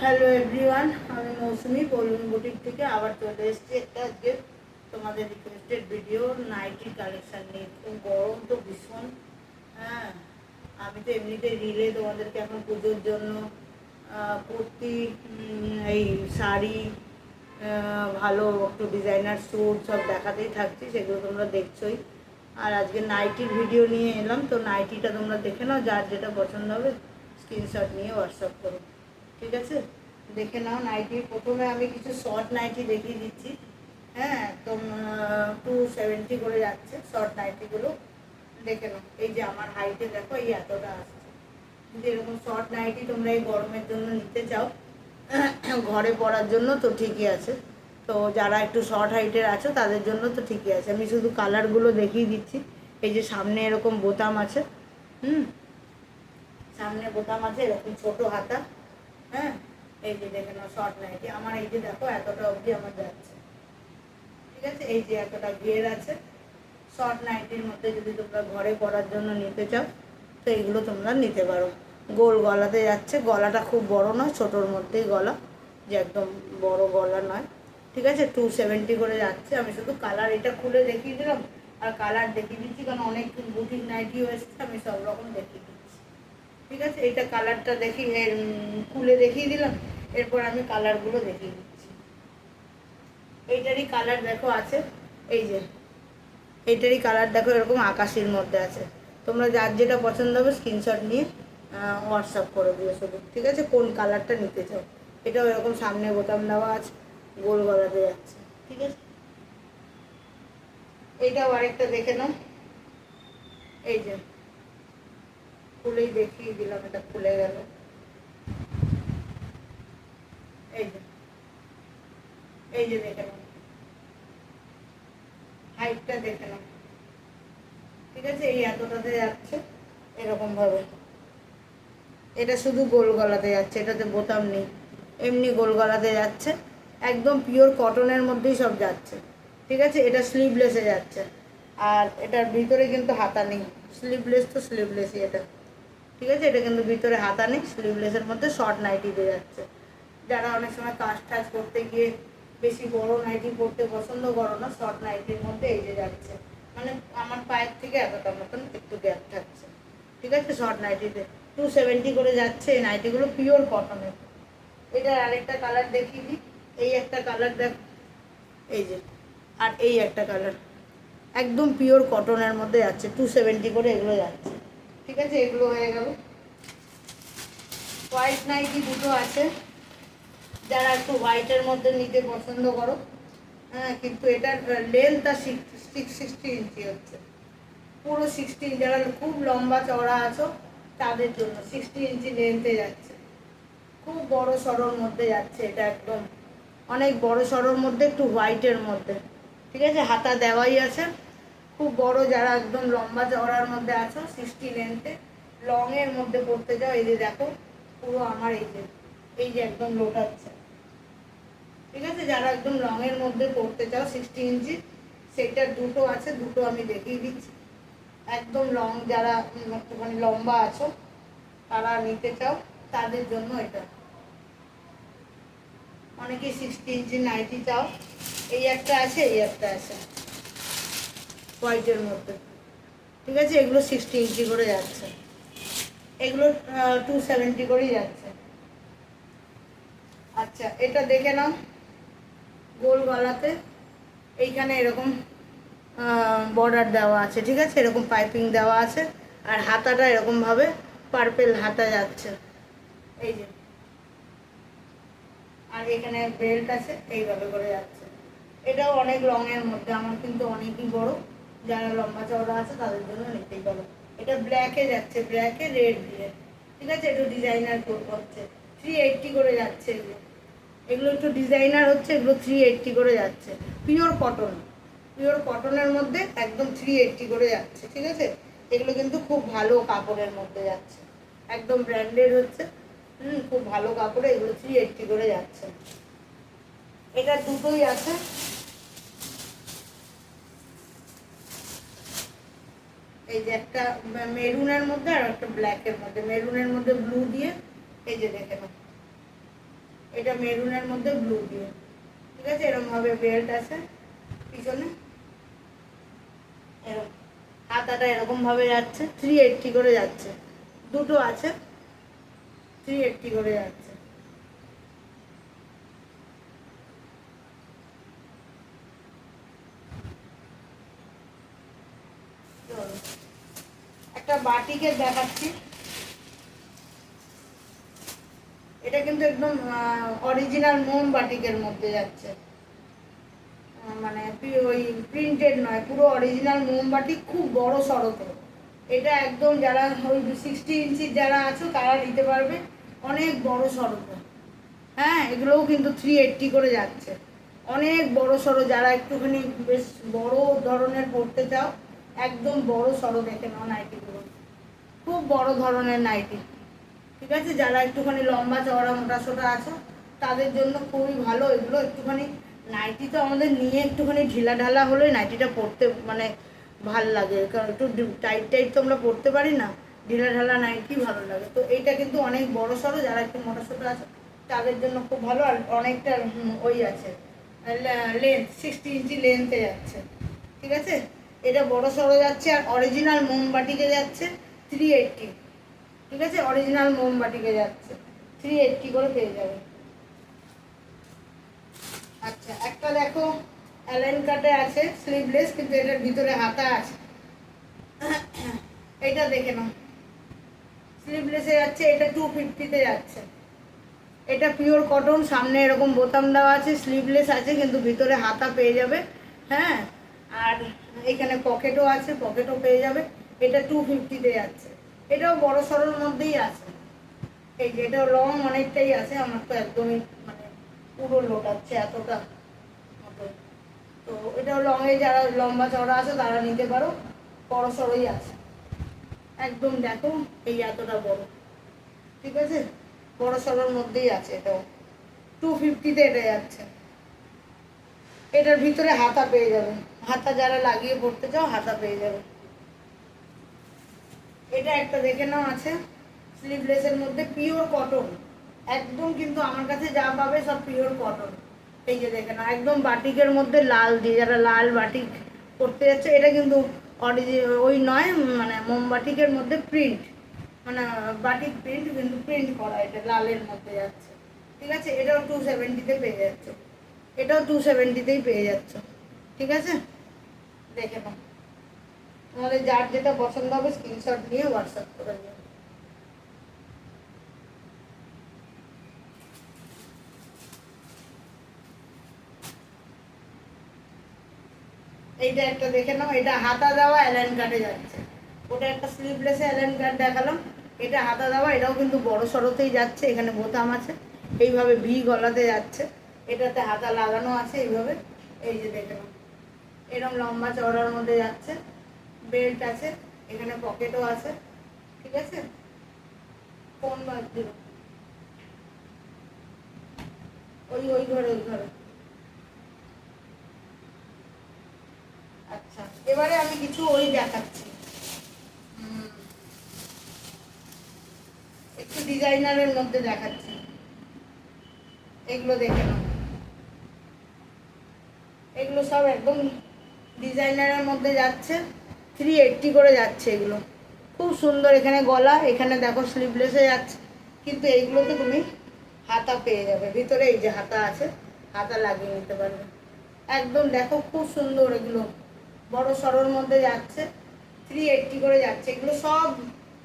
Hello everyone আমি মৌসুমি, বলুন boutique থেকে আবার চলে এসেছি একটা আজকে তোমাদের রিকোয়েস্টেড ভিডিও নাইটি কালেকশান নিয়ে। গরম তো ভীষণ। হ্যাঁ আমি তো এমনিতে রিলে তোমাদেরকে এখন পুজোর জন্য কুর্তি এই শাড়ি ভালো একটু ডিজাইনার স্যুট সব দেখাতেই থাকছি, সেগুলো তোমরা দেখছোই। আর আজকে নাইটির ভিডিও নিয়ে এলাম, তো নাইটিটা তোমরা দেখে নাও, যার যেটা পছন্দ হবে স্ক্রিনশট নিয়ে হোয়াটসঅ্যাপ করো। ঠিক আছে? দেখে নাও নাইটি প্রথমে আমি কিছু শর্ট নাইটি দেখিয়ে দিচ্ছি। হ্যাঁ একদম টু সেভেন্টি করে যাচ্ছে শর্ট নাইটিগুলো দেখে নাও, এই যে আমার হাইটে দেখো, এই এতটা আসছে। যদি এরকম শর্ট নাইটি তোমরা এই গরমের জন্য নিতে চাও, ঘরে পড়ার জন্য তো ঠিকই আছে। তো যারা একটু শর্ট হাইটের আছো, তাদের জন্য তো ঠিকই আছে। আমি শুধু কালারগুলো দেখিয়ে দিচ্ছি। এই যে সামনে এরকম বোতাম আছে, হুম? সামনে বোতাম আছে, এরকম ছোট হাতা। হ্যাঁ? এই যে দেখে নাও শর্ট নাইটি আমার এই যে দেখো, এতটা অবধি আমার যাচ্ছে। ঠিক আছে? এই যে এতটা গিয়ার আছে। শর্ট নাইটির মধ্যে যদি তোমরা ঘরে পরার জন্য নিতে চাও, তো এগুলো তোমরা নিতে পারো। গোল গলাতে যাচ্ছে। গলাটা খুব বড় নয়, ছোটোর মধ্যেই গলা। যে একদম বড় গলা নয়। ঠিক আছে? টু সেভেন্টি করে যাচ্ছে। আমি শুধু কালার এটা খুলে দেখিয়ে দিলাম। আর কালার দেখিয়ে দিচ্ছি, কারণ অনেক বুটিক নাইটিও এসছে, আমি সব রকম দেখিয়ে দিচ্ছি। এটা কালারটা দেখি খুলে দেখিয়ে দিলাম, এরপর আমি কালারগুলো দেখিয়ে দিচ্ছি। এইটারই কালার দেখো আছে, এই যে, এইটারই কালার দেখো এরকম আকাশের মধ্যে আছে। তোমরা যার যেটা পছন্দ হবে স্ক্রিনশট নিয়ে হোয়াটসঅ্যাপ করে দিও শুধু, ঠিক আছে? কোন কালারটা নিতে চাও? এটাও এরকম সামনে বোতাম দেওয়া আছে, গোল গলাতে যাচ্ছে, ঠিক আছে? এইটাও আরেকটা দেখে নাও। এই যে খুলেই দেখিয়ে দিলাম, এটা খুলে গেল। এই যে এই যে দেখে হাইটটা দেখে ঠিক আছে? এই এতটাতে যাচ্ছে এরকম ভাবে এটা শুধু গোল গলাতে যাচ্ছে, এটাতে বোতাম নেই। এমনি গোল গলাতে যাচ্ছে, একদম পিওর কটনের মধ্যেই সব যাচ্ছে। ঠিক আছে? এটা স্লিভলেসে যাচ্ছে। আর এটার ভিতরে কিন্তু হাতা নেই। স্লিভলেস তো স্লিভলেসই এটা। ঠিক আছে? এটা কিন্তু ভিতরে হাতা নেই স্লিভলেসের মধ্যে শর্ট নাইটি দিয়ে যাচ্ছে। যারা অনেক সময় কাজ টাজ করতে গিয়ে বেশি বড় নাইটি পরতে পছন্দ করো না শর্ট নাইটির মধ্যে এই যে যাচ্ছে। মানে আমার পায়ের থেকে এতটা মতন একটু গ্যাপ থাকছে। ঠিক আছে? শর্ট নাইটিতে টু সেভেন্টি করে যাচ্ছে এই নাইটিগুলো পিওর কটনের এটার আরেকটা কালার দেখিয়ে দিই। এই একটা কালার দেখ। এই যে, আর এই একটা কালার একদম পিওর কটনের মধ্যে যাচ্ছে। টু সেভেন্টি করে এগুলো যাচ্ছে। ঠিক আছে, এগুলো হয়ে গেল। হোয়াইট নাইটি দুটো আছে। যারা একটু হোয়াইটের মধ্যে নিতে পছন্দ করো। হ্যাঁ কিন্তু এটার লেন্থটা সিক্স সিক্সটি ইঞ্চি হচ্ছে। পুরো সিক্সটি যারা খুব লম্বা চওড়া আছো, তাদের জন্য সিক্সটি ইঞ্চি লেন্থে যাচ্ছে। খুব বড় সড়োর মধ্যে যাচ্ছে এটা একদম। অনেক বড় সড়োর মধ্যে, একটু হোয়াইটের মধ্যে। ঠিক আছে, হাতা দেওয়াই আছে। খুব বড় যারা একদম লম্বা চওড়ার মধ্যে আছো সিক্সটি লেন্থে লংয়ের মধ্যে পড়তে যাও এই যে দেখো, পুরো আমার এই যে এই যে একদম লোটাচ্ছে ঠিক আছে? যারা একদম লংয়ের মধ্যে পড়তে চাও সিক্সটি ইঞ্চি সেটার দুটো আছে, দুটো আমি দেখিয়ে দিচ্ছি। একদম লং যারা একটুখানি লম্বা আছো, তারা নিতে চাও, তাদের জন্য এটা। অনেকে সিক্সটি ইঞ্চি নাইটি চাও। এই একটা আছে, এই একটা আছে। হোয়াইটের মধ্যে। ঠিক আছে? এগুলো সিক্সটি ইঞ্চি করে যাচ্ছে। এগুলো টু সেভেন্টি করেই যাচ্ছে। আচ্ছা এটা দেখে নাও। গোল গলাতে। এইখানে এরকম বর্ডার দেওয়া আছে, ঠিক আছে? এরকম পাইপিং দেওয়া আছে। আর হাতাটা এরকমভাবে পার্পেল হাতা যাচ্ছে। এই যে। আর এখানে বেল্ট আছে, এইভাবে করে যাচ্ছে। এটাও অনেক রঙের মধ্যে, আমার কিন্তু অনেকই বড়। যারা লম্বা চওড়া আছে, তাদের জন্য নিতেই পারো এটা ব্ল্যাকে যাচ্ছে ব্ল্যাকে রেড দিয়ে। ঠিক আছে? একটু ডিজাইনার হচ্ছে। থ্রি এইটটি করে যাচ্ছে এগুলো। এগুলো একটু ডিজাইনার হচ্ছে, এগুলো থ্রি এইটটি করে যাচ্ছে। পিওর কটন পিওর কটনের মধ্যে একদম থ্রি এইটটি করে যাচ্ছে। ঠিক আছে? এগুলো কিন্তু খুব ভালো কাপড়ের মধ্যে যাচ্ছে। একদম ব্র্যান্ডেড হচ্ছে। হুম, খুব ভালো কাপড়ে এগুলো থ্রি এইটটি করে যাচ্ছে। এটা দুটোই আছে। এই যে একটা মেরুনের মধ্যে আর একটা ব্ল্যাকের মধ্যে। মেরুনের মধ্যে ব্লু দিয়ে, এই যে দেখে এটা মেরুনের মধ্যে ব্লু দিয়ে। ঠিক আছে? এরকম ভাবে বেল্ট আছে পিছনে। এরকম হাতাটা এরকম ভাবে যাচ্ছে থ্রি এইটটি করে যাচ্ছে। দুটো আছে থ্রি এইটটি করে যাচ্ছে চলো। একটা বাটিকের দেখাচ্ছি। এটা কিন্তু একদম অরিজিনাল মোম বাটিকের মধ্যে যাচ্ছে। মানে ওই প্রিন্টেড নয়, পুরো অরিজিনাল মোমবাটি খুব বড় সড়ক এটা একদম যারা ওই সিক্সটি ইঞ্চির যারা আছো, তারা নিতে পারবে। অনেক বড় সড়ক হ্যাঁ এগুলোও কিন্তু থ্রি এইট্টি করে যাচ্ছে। অনেক বড় সড়ো যারা একটুখানি বেশ বড় ধরনের পড়তে চাও একদম বড় সড়ো দেখে নাও নাইটিগুলো খুব বড় ধরনের নাইটি। ঠিক আছে? যারা একটুখানি লম্বা, চওড়া, মোটা সোটা আছো, তাদের জন্য খুবই ভালো। এগুলো একটুখানি নাইটি তো আমাদের নিয়ে একটুখানি ঢিলা ঢালা হলে নাইটিটা পরতে মানে ভালো লাগে। কারণ একটু টাইট টাইট তো আমরা পরতে পারি না। ঢিলা ঢালা নাইটি ভালো লাগে। তো এইটা কিন্তু অনেক বড় সড়ো যারা একটু মোটা সোটা আছে, তাদের জন্য খুব ভালো। আর অনেকটা ওই আছে। লেন্থ সিক্সটি ইঞ্চি লেন্থে যাচ্ছে। ঠিক আছে? এটা বড় সড়ো যাচ্ছে আর অরিজিনাল মোমবাটিকে যাচ্ছে থ্রি এইটটি ঠিক আছে? অরিজিনাল মোমবাটিকে যাচ্ছে। থ্রি এইটটি করে পেয়ে যাবে। আচ্ছা একটা দেখো অ্যালাইন কাটে আছে স্লিভলেস কিন্তু এটার ভিতরে হাতা আছে। এটা দেখে নাও। স্লিভলেসে যাচ্ছে, এটা টু ফিফটিতে যাচ্ছে। এটা পিওর কটন সামনে এরকম বোতাম দেওয়া আছে স্লিভলেস আছে, কিন্তু ভিতরে হাতা পেয়ে যাবে। হ্যাঁ? আর এখানে পকেটও আছে, পকেটও পেয়ে যাবে। এটা টু ফিফটিতে যাচ্ছে। এটাও বড় সড়োর মধ্যেই আছে। এই যে এটাও লং অনেকটাই আছে, আমার তো একদমই মানে পুরো লোটাচ্ছে এতটা মতো। তো এটাও লংয়ে যারা লম্বা চওড়া আছে, তারা নিতে পারো। বড় সড়োই আছে। একদম দেখো এই এতটা বড়। ঠিক আছে? বড় সড়োর মধ্যেই আছে এটাও। টু ফিফটিতে এটা যাচ্ছে। এটার ভিতরে হাতা পেয়ে যাবে। হাতা যারা লাগিয়ে পড়তে চাও, হাতা পেয়ে যাবে। এটা একটা দেখে নাও আছে স্লিভলেসের মধ্যে পিওর কটন একদম কিন্তু আমার কাছে যা পাবে সব পিওর কটন এই যে দেখে নাও, একদম বাটিকের মধ্যে লাল দিয়ে যারা লাল বাটিক করতে যাচ্ছে, এটা কিন্তু অরিজি ওই নয় মানে মোমবাটিকের মধ্যে প্রিন্ট মানে বাটিক প্রিন্ট কিন্তু প্রিন্ট করা এটা লালের মধ্যে যাচ্ছে। ঠিক আছে? এটাও টু সেভেন্টিতে পেয়ে যাচ্ছে। এটাও টু সেভেন্টিতেই পেয়ে যাচ্ছ। ঠিক আছে? দেখে নাও। তোমাদের যার যেটা পছন্দ হবে স্ক্রিনশট নিয়ে হোয়াটসঅ্যাপ করে দিও এইটা একটা দেখে নাও, এটা হাতা দেওয়া অ্যালাইন কাটে যাচ্ছে। ওটা একটা স্লিভলেসে অ্যালাইন কাট দেখালাম। এটা হাতা দেওয়া, এটাও কিন্তু বড় সড়োতেই যাচ্ছে, এখানে বোতাম আছে। এইভাবে ভি গলাতে যাচ্ছে। এটাতে হাতা লাগানো আছে এইভাবে। এই যে দেখে নাও। এরকম লম্বা চওড়ার মধ্যে যাচ্ছে। বেল্ট আছে, এখানে পকেটও আছে, ঠিক আছে? কোন বাদ দিল ওই ওই ঘরে ওই ঘরে। আচ্ছা এবারে আমি কিছু ওই দেখাচ্ছি। একটু ডিজাইনারের মধ্যে দেখাচ্ছি। এগুলো দেখে নাও। এগুলো সব একদম ডিজাইনারের মধ্যে যাচ্ছে। থ্রি এইটটি করে যাচ্ছে এগুলো। খুব সুন্দর এখানে গলা, এখানে দেখো স্লিভলেসে যাচ্ছে। কিন্তু এইগুলোতে তুমি হাতা পেয়ে যাবে। ভিতরে এই যে হাতা আছে, হাতা লাগিয়ে নিতে পারবে। একদম দেখো খুব সুন্দর এগুলো। বড় সড়োর মধ্যে যাচ্ছে। থ্রি এইটটি করে যাচ্ছে। এগুলো সব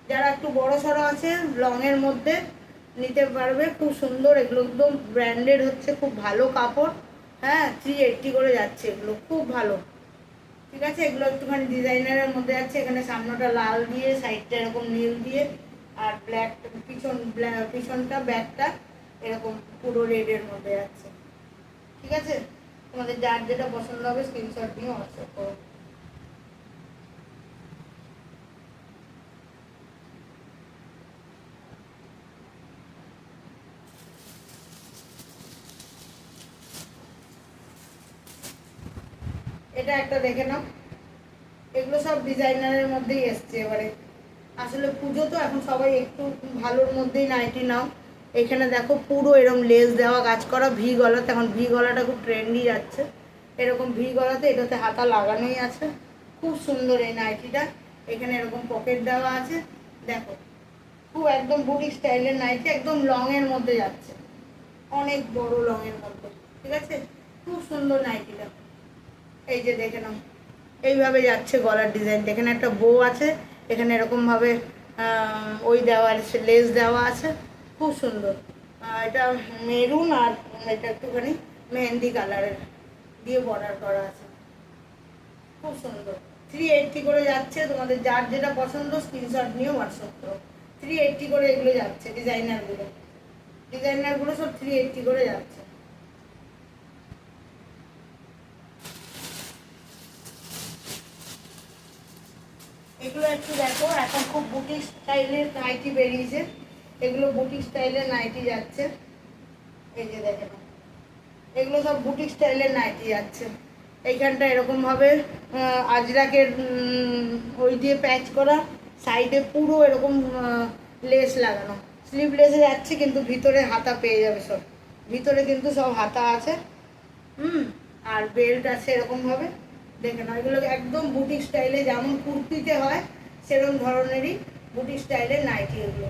যারা একটু বড় সড়ো আছে লংয়ের মধ্যে নিতে পারবে। খুব সুন্দর এগুলো একদম ব্র্যান্ডেড হচ্ছে। খুব ভালো কাপড়। হ্যাঁ থ্রি এইটটি করে যাচ্ছে এগুলো। খুব ভালো। ঠিক আছে, এগুলো একটুখানি ডিজাইনারের মধ্যে আছে, এখানে সামনেটা লাল দিয়ে, সাইডটা এরকম নীল দিয়ে, আর ব্ল্যাক পিছন পিছনটা ব্যাগটা এরকম পুরো রেডের মধ্যে আছে। ঠিক আছে? তোমাদের যার যেটা পছন্দ হবে স্ক্রিনশট নিয়ে হোয়াটসঅ্যাপ করো। এটা একটা দেখে নাও। এগুলো সব ডিজাইনারের মধ্যেই এসছে এবারে। আসলে পুজো তো এখন সবাই একটু ভালোর মধ্যেই নাইটি নাও এখানে দেখো পুরো এরকম লেস দেওয়া, কাজ করা, ভি গলাতে, এখন ভি গলাটা খুব ট্রেন্ডি যাচ্ছে। এরকম ভি গলাতে, এটাতে হাতা লাগানোই আছে। খুব সুন্দর এই নাইটিটা এখানে এরকম পকেট দেওয়া আছে। দেখো, খুব একদম বুটিক স্টাইলের নাইটি একদম লংয়ের মধ্যে যাচ্ছে। অনেক বড় লংয়ের মধ্যে, ঠিক আছে? খুব সুন্দর নাইটিটা এই যে দেখে নাও। এইভাবে যাচ্ছে গলার ডিজাইন এখানে একটা বউ আছে, এখানে এরকমভাবে ওই দেওয়া আছে লেস দেওয়া আছে। খুব সুন্দর। এটা মেরুন আর এটা একটুখানি মেহেন্দি কালারের দিয়ে বর্ডার করা আছে। খুব সুন্দর। থ্রি এইটটি করে যাচ্ছে। তোমাদের যার যেটা পছন্দ স্ক্রিনশট নিয়ে হোয়াটসঅ্যাপ করো। থ্রি এইটটি করে এগুলো যাচ্ছে ডিজাইনারগুলো ডিজাইনারগুলো সব থ্রি এইটটি করে যাচ্ছে। এগুলো একটু দেখো, এখন খুব বুটিক স্টাইলের নাইটি বেরিয়েছে। এগুলো বুটিক স্টাইলের নাইটি যাচ্ছে। এই যে দেখে। এগুলো সব বুটিক স্টাইলের নাইটি যাচ্ছে। এইখানটা এরকমভাবে আজরাকের ওই দিয়ে প্যাচ করা। সাইডে পুরো এরকম লেস লাগানো। স্লিভ লেসে যাচ্ছে কিন্তু ভিতরে হাতা পেয়ে যাবে সব। ভিতরে কিন্তু সব হাতা আছে। হুম, আর বেল্ট আছে এরকমভাবে দেখে নাও এগুলো একদম বুটিক স্টাইলে যেমন কুর্তিতে হয় সেরকম ধরনেরই বুটিক স্টাইলের নাইটি এগুলো।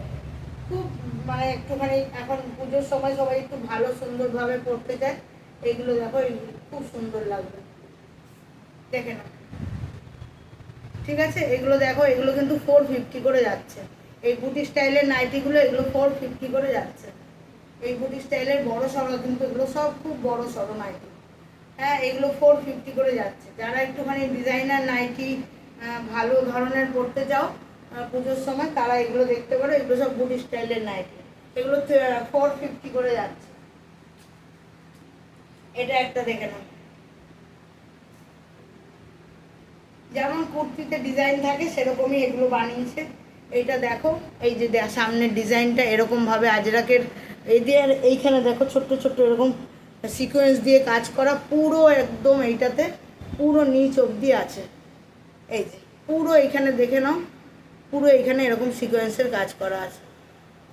খুব মানে একটুখানি এখন পুজোর সময় সবাই একটু ভালো, সুন্দরভাবে পরতে চায়। এগুলো দেখো খুব সুন্দর লাগবে। দেখে নাও। ঠিক আছে? এগুলো দেখো, এগুলো কিন্তু ফোর ফিফটি করে যাচ্ছে। এই বুটি স্টাইলের নাইটিগুলো এগুলো ফোর ফিফটি করে যাচ্ছে। এই বুটি স্টাইলের বড় সড়ো কিন্তু এগুলো সব খুব বড় সড়ো নাইটি হ্যাঁ এগুলো ফোর ফিফটি করে যাচ্ছে। যারা একটুখানি ডিজাইনার নাইটি ভালো ধরনের পরতে চাও পুজোর সময়, তারা এগুলো দেখতে পারো। এগুলো সব বুটি স্টাইলের নাইটি এগুলো ফোর ফিফটি করে যাচ্ছে। এটা একটা দেখে নাও। যেমন কুর্তিতে ডিজাইন থাকে, সেরকমই এগুলো বানিয়েছে। এইটা দেখো, এই যে সামনের ডিজাইনটা এরকমভাবে আজরাকের, এই দিয়ে এইখানে দেখো, ছোট্ট ছোট্ট এরকম সিকোয়েন্স দিয়ে কাজ করা পুরো একদম এইটাতে, পুরো নিচ অবধি আছে। এই যে, পুরো এইখানে দেখে নাও, পুরো এইখানে এরকম সিকোয়েন্সের কাজ করা আছে।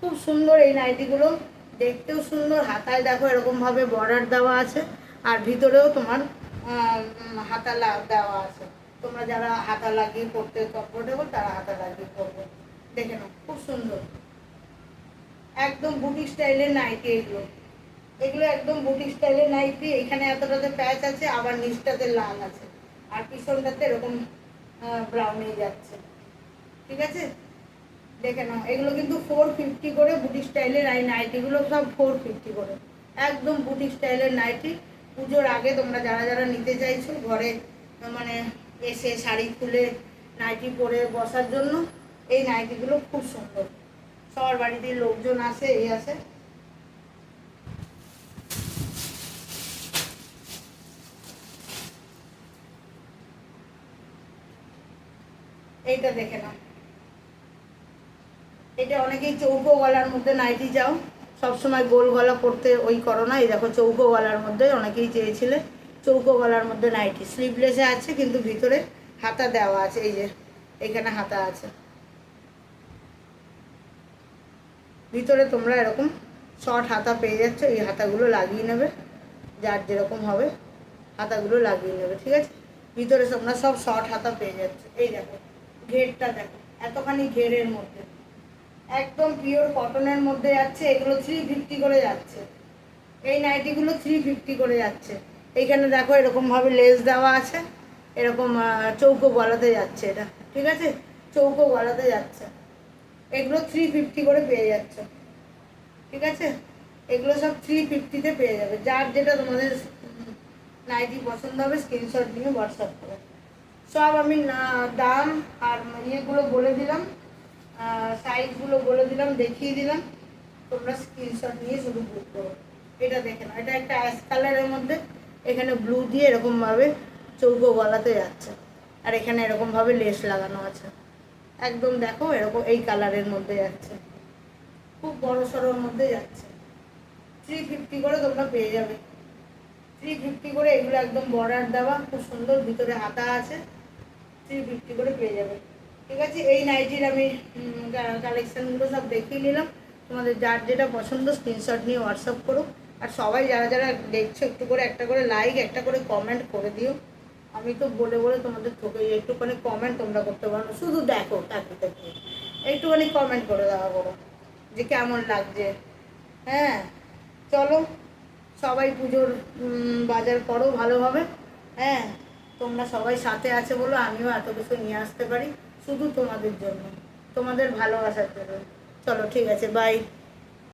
খুব সুন্দর এই নাইটিগুলো, দেখতেও সুন্দর, হাতায় দেখো এরকমভাবে বর্ডার দেওয়া আছে, আর ভিতরেও তোমার হাতা দেওয়া আছে। তোমরা যারা হাতা লাগিয়ে পড়তে কমফোর্টেবল তারা হাতা লাগিয়ে পড়বে। দেখে নাও, খুব সুন্দর। একদম বুটিক স্টাইলের নাইটি এগুলো। এগুলো একদম বুটিক স্টাইলের নাইটি এখানে এতটাতে প্যাচ আছে, আবার নিচটাতে লাল আছে। আর পিছনটাতে এরকম ব্রাউনে যাচ্ছে। ঠিক আছে? দেখে নাও। এগুলো কিন্তু ফোর ফিফটি করে বুটিক স্টাইলের এই নাইটিগুলো সব ফোর ফিফটি করে। একদম বুটিক স্টাইলের নাইটি পুজোর আগে তোমরা যারা যারা নিতে চাইছো, ঘরে মানে এসে শাড়ি খুলে নাইটি পরে বসার জন্য, এই নাইটিগুলো খুব সুন্দর। সবার বাড়িতে লোকজন আসে, এই আসে। এইটা দেখে নাও। এটা অনেকেই চৌকো গলার মধ্যে নাইটি যাও সবসময় গোল গলা পরতে ওই করো না। এই দেখো চৌকো গলার মধ্যে অনেকেই চেয়েছিলে চৌকো গলার মধ্যে নাইটি। স্লিভলেসে আছে কিন্তু ভিতরে হাতা দেওয়া আছে। এই যে, এখানে হাতা আছে। ভিতরে তোমরা এরকম শর্ট হাতা পেয়ে যাচ্ছ। এই হাতাগুলো লাগিয়ে নেবে। যার যেরকম হবে, হাতাগুলো লাগিয়ে নেবে। ঠিক আছে? ভিতরে তোমরা সব শর্ট হাতা পেয়ে যাচ্ছ। এই দেখো। ঘেরটা দেখো, এতখানি ঘেরের মধ্যে। একদম পিওর কটনের মধ্যে যাচ্ছে, এগুলো থ্রি ফিফটি করে যাচ্ছে। এই নাইটিগুলো থ্রি ফিফটি করে যাচ্ছে। এইখানে দেখো এরকমভাবে লেস দেওয়া আছে, এরকম চৌকো গলাতে যাচ্ছে এটা, ঠিক আছে? চৌকো গলাতে যাচ্ছে। এগুলো থ্রি ফিফটি করে পেয়ে যাচ্ছে, ঠিক আছে? এগুলো সব থ্রি ফিফটিতে পেয়ে যাবে। যার যেটা তোমাদের নাইটি পছন্দ হবে স্ক্রিনশট নিয়ে হোয়াটসঅ্যাপ করে। সব আমি না- দাম আর ইয়েগুলো বলে দিলাম সাইজগুলো বলে দিলাম, দেখিয়ে দিলাম। তোমরা স্ক্রিনশট নিয়ে শুধু বুক করো। এটা দেখে নাও, এটা একটা অ্যাশ কালারের মধ্যে। এখানে ব্লু দিয়ে এরকমভাবে চৌকো গলাতে যাচ্ছে। আর এখানে এরকমভাবে লেস লাগানো আছে। একদম দেখো, এরকম এই কালারের মধ্যে যাচ্ছে। খুব বড় সড়োর মধ্যে যাচ্ছে। থ্রি ফিফটি করে তোমরা পেয়ে যাবে। থ্রি ফিফটি করে এগুলো একদম বর্ডার দেওয়া, খুব সুন্দর, ভিতরে হাতা আছে। থ্রি ফিফটি করে পেয়ে যাবে। ঠিক আছে, এই নাইটির আমি কালেকশানগুলো সব দেখিয়ে নিলাম। তোমাদের যার যেটা পছন্দ স্ক্রিনশট নিয়ে হোয়াটসঅ্যাপ করো। আর সবাই যারা যারা দেখছ, একটু করে একটা করে লাইক একটা করে কমেন্ট করে দিও। আমি তো বলে বলে তোমাদের তোকে একটুখানি কমেন্ট তোমরা করতে পারো। শুধু দেখো তাকে তাকে একটুখানি কমেন্ট করে দেওয়া করো, যে কেমন লাগছে। হ্যাঁ চলো, সবাই পুজোর বাজার করো ভালোভাবে। হ্যাঁ। তোমরা সবাই সাথে আছে বলো, আমিও এত কিছু নিয়ে আসতে পারি, শুধু তোমাদের জন্য। তোমাদের ভালোবাসার জন্য। চলো, ঠিক আছে বাই